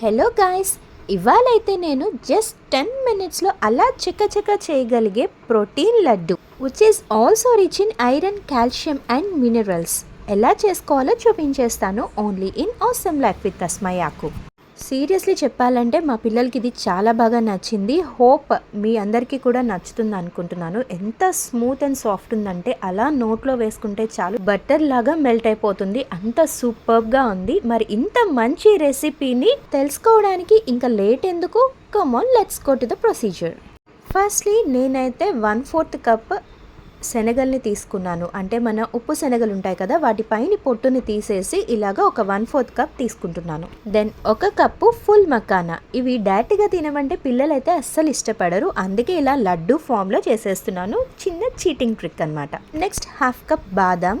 Hello guys ఇవాళైతే నేను just ten మినిట్స్లో అలా చిక్క చేయగలిగే protein laddu which is also rich in iron calcium and minerals ఎలా చేసుకోవాలో చూపించేస్తాను only in awesome life with తస్మయాకు seriously చెప్పాలంటే మా పిల్లలకి ఇది చాలా బాగా నచ్చింది. హోప్ మీ అందరికీ కూడా నచ్చుతుంది అనుకుంటున్నాను. ఎంత స్మూత్ అండ్ సాఫ్ట్ ఉందంటే అలా నోట్లో వేసుకుంటే చాలు. బటర్ లాగా మెల్ట్ అయిపోతుంది. అంత సూపర్గా ఉంది. మరి ఇంత మంచి రెసిపీని తెలుసుకోవడానికి ఇంకా లేట్ ఎందుకు? Come on let's go to the procedure firstly నేనైతే వన్ ఫోర్త్ కప్ శనగల్ని తీసుకున్నాను. అంటే మన ఉప్పు శనగలు ఉంటాయి కదా వాటి పైన పొట్టుని తీసేసి ఇలాగా ఒక వన్ ఫోర్త్ కప్ తీసుకుంటున్నాను. దెన్ ఒక కప్పు ఫుల్ మకానా. ఇవి డైరెక్ట్గా తినమంటే పిల్లలైతే అస్సలు ఇష్టపడరు. అందుకే ఇలా లడ్డు ఫామ్లో చేసేస్తున్నాను. చిన్న చీటింగ్ ట్రిక్ అనమాట నెక్స్ట్ హాఫ్ కప్ బాదాం.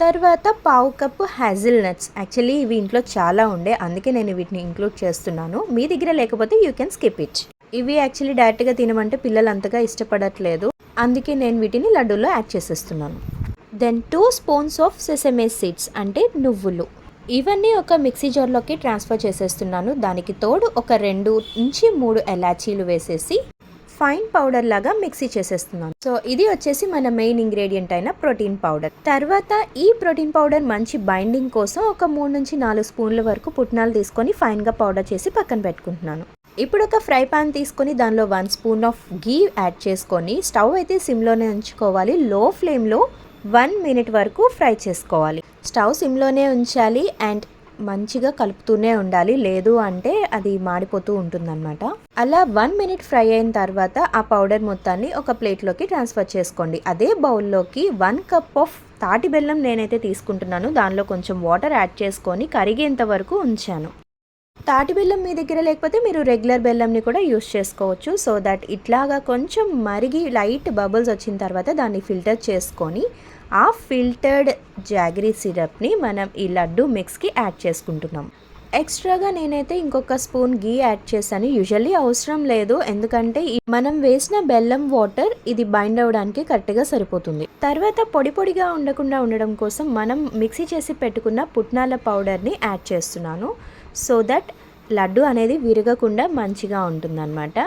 తర్వాత పావు కప్పు హ్యాజిల్ నట్స్. యాక్చువల్లీ ఇవి ఇంట్లో చాలా ఉండే అందుకే నేను వీటిని ఇంక్లూడ్ చేస్తున్నాను. మీ దగ్గర లేకపోతే యూ కెన్ స్కిప్ ఇట్. ఇవి యాక్చువల్లీ డైరెక్ట్గా తినమంటే పిల్లలు అంతగా ఇష్టపడట్లేదు. అందుకే నేను వీటిని లడ్డూలో యాడ్ చేసేస్తున్నాను. Then two spoons of sesame seeds అంటే నువ్వులు. ఇవన్నీ ఒక మిక్సీ జార్లోకి ట్రాన్స్ఫర్ చేసేస్తున్నాను. దానికి తోడు ఒక రెండు నుంచి మూడు ఎలాచీలు వేసేసి ఫైన్ పౌడర్ లాగా మిక్సీ చేసేస్తున్నాను. సో ఇది వచ్చేసి మన మెయిన్ ఇంగ్రీడియంట్ అయిన ప్రోటీన్ పౌడర్. తర్వాత ఈ ప్రోటీన్ పౌడర్ మంచి బైండింగ్ కోసం ఒక మూడు నుంచి నాలుగు స్పూన్ల వరకు పుట్నాలు తీసుకొని ఫైన్గా పౌడర్ చేసి పక్కన పెట్టుకుంటున్నాను. ఇప్పుడు ఒక ఫ్రై పాన్ తీసుకొని దానిలో one spoon of ghee add చేసుకొని స్టవ్ అయితే సిమ్లోనే ఉంచుకోవాలి. లో ఫ్లేమ్లో వన్ మినిట్ వరకు ఫ్రై చేసుకోవాలి. స్టవ్ సిమ్లోనే ఉంచాలి అండ్ మంచిగా కలుపుతూనే ఉండాలి. లేదు అంటే అది మాడిపోతూ ఉంటుందన్నమాట. అలా వన్ మినిట్ ఫ్రై అయిన తర్వాత ఆ పౌడర్ మొత్తాన్ని ఒక ప్లేట్లోకి ట్రాన్స్ఫర్ చేసుకోండి. అదే బౌల్లోకి వన్ కప్ ఆఫ్ తాటి బెల్లం నేనైతే తీసుకుంటున్నాను. దానిలో కొంచెం వాటర్ యాడ్ చేసుకొని కరిగేంత వరకు ఉంచాను. తాటి బెల్లం మీ దగ్గర లేకపోతే మీరు రెగ్యులర్ బెల్లంని కూడా యూస్ చేసుకోవచ్చు. సో దట్ ఇట్లాగా కొంచెం మరిగి లైట్ బబుల్స్ వచ్చిన తర్వాత దాన్ని ఫిల్టర్ చేసుకొని ఆ ఫిల్టర్డ్ జాగరీ సిరప్ని మనం ఈ లడ్డు మిక్స్కి యాడ్ చేసుకుంటున్నాం. ఎక్స్ట్రాగా నేనైతే ఇంకొక స్పూన్ గీ యాడ్ చేశాను. యూజువల్లీ అవసరం లేదు. ఎందుకంటే మనం వేసిన బెల్లం వాటర్ ఇది బైండ్ అవ్వడానికి కరెక్ట్గా సరిపోతుంది. తర్వాత పొడి పొడిగా ఉండకుండా ఉండడం కోసం మనం మిక్సీ చేసి పెట్టుకున్న పుట్నాల పౌడర్ని యాడ్ చేస్తున్నాను. సో దట్ లడ్డు అనేది విరగకుండా మంచిగా ఉంటుందన్నమాట.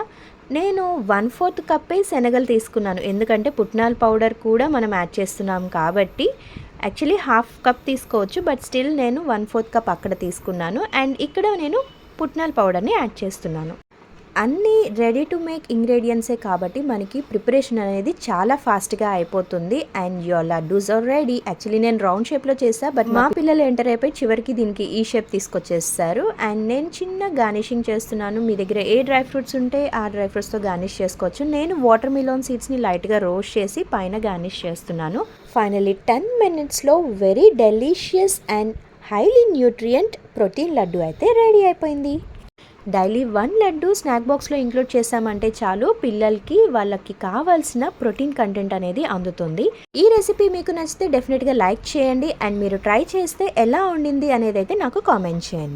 నేను వన్ ఫోర్త్ కప్పే శనగలు తీసుకున్నాను. ఎందుకంటే పుట్నాల పౌడర్ కూడా మనం యాడ్ చేస్తున్నాం కాబట్టి యాక్చువల్లీ హాఫ్ కప్ తీసుకోవచ్చు. బట్ స్టిల్ నేను వన్ ఫోర్త్ కప్ అక్కడ తీసుకున్నాను. అండ్ ఇక్కడ నేను పుట్నాల పౌడర్ని యాడ్ చేస్తున్నాను. అన్నీ రెడీ టు మేక్ ఇంగ్రీడియంట్సే కాబట్టి మనకి ప్రిపరేషన్ అనేది చాలా ఫాస్ట్గా అయిపోతుంది. And your laddus are ready actually నేను రౌండ్ షేప్లో చేసా బట్ మా పిల్లలు ఎంటర్ అయిపోయి చివరికి దీనికి ఈ షేప్ తీసుకొచ్చేస్తారు. అండ్ నేను చిన్న గార్నిషింగ్ చేస్తున్నాను. మీ దగ్గర ఏ డ్రై ఫ్రూట్స్ ఉంటే ఆ డ్రై ఫ్రూట్స్తో గార్నిష్ చేసుకోవచ్చు. నేను వాటర్ మిలోన్ సీడ్స్ని లైట్గా రోస్ట్ చేసి పైన గార్నిష్ చేస్తున్నాను. ఫైనలీ టెన్ మినిట్స్లో very delicious and highly nutrient protein laddu అయితే రెడీ అయిపోయింది. డైలీ వన్ లడ్డు స్నాక్ బాక్స్లో ఇంక్లూడ్ చేసామంటే చాలు పిల్లలకి వాళ్ళకి కావాల్సిన ప్రోటీన్ కంటెంట్ అనేది అందుతుంది. ఈ రెసిపీ మీకు నచ్చితే డెఫినెట్గా లైక్ చేయండి. అండ్ మీరు ట్రై చేస్తే ఎలా ఉండింది అనేది అయితే నాకు కామెంట్ చేయండి.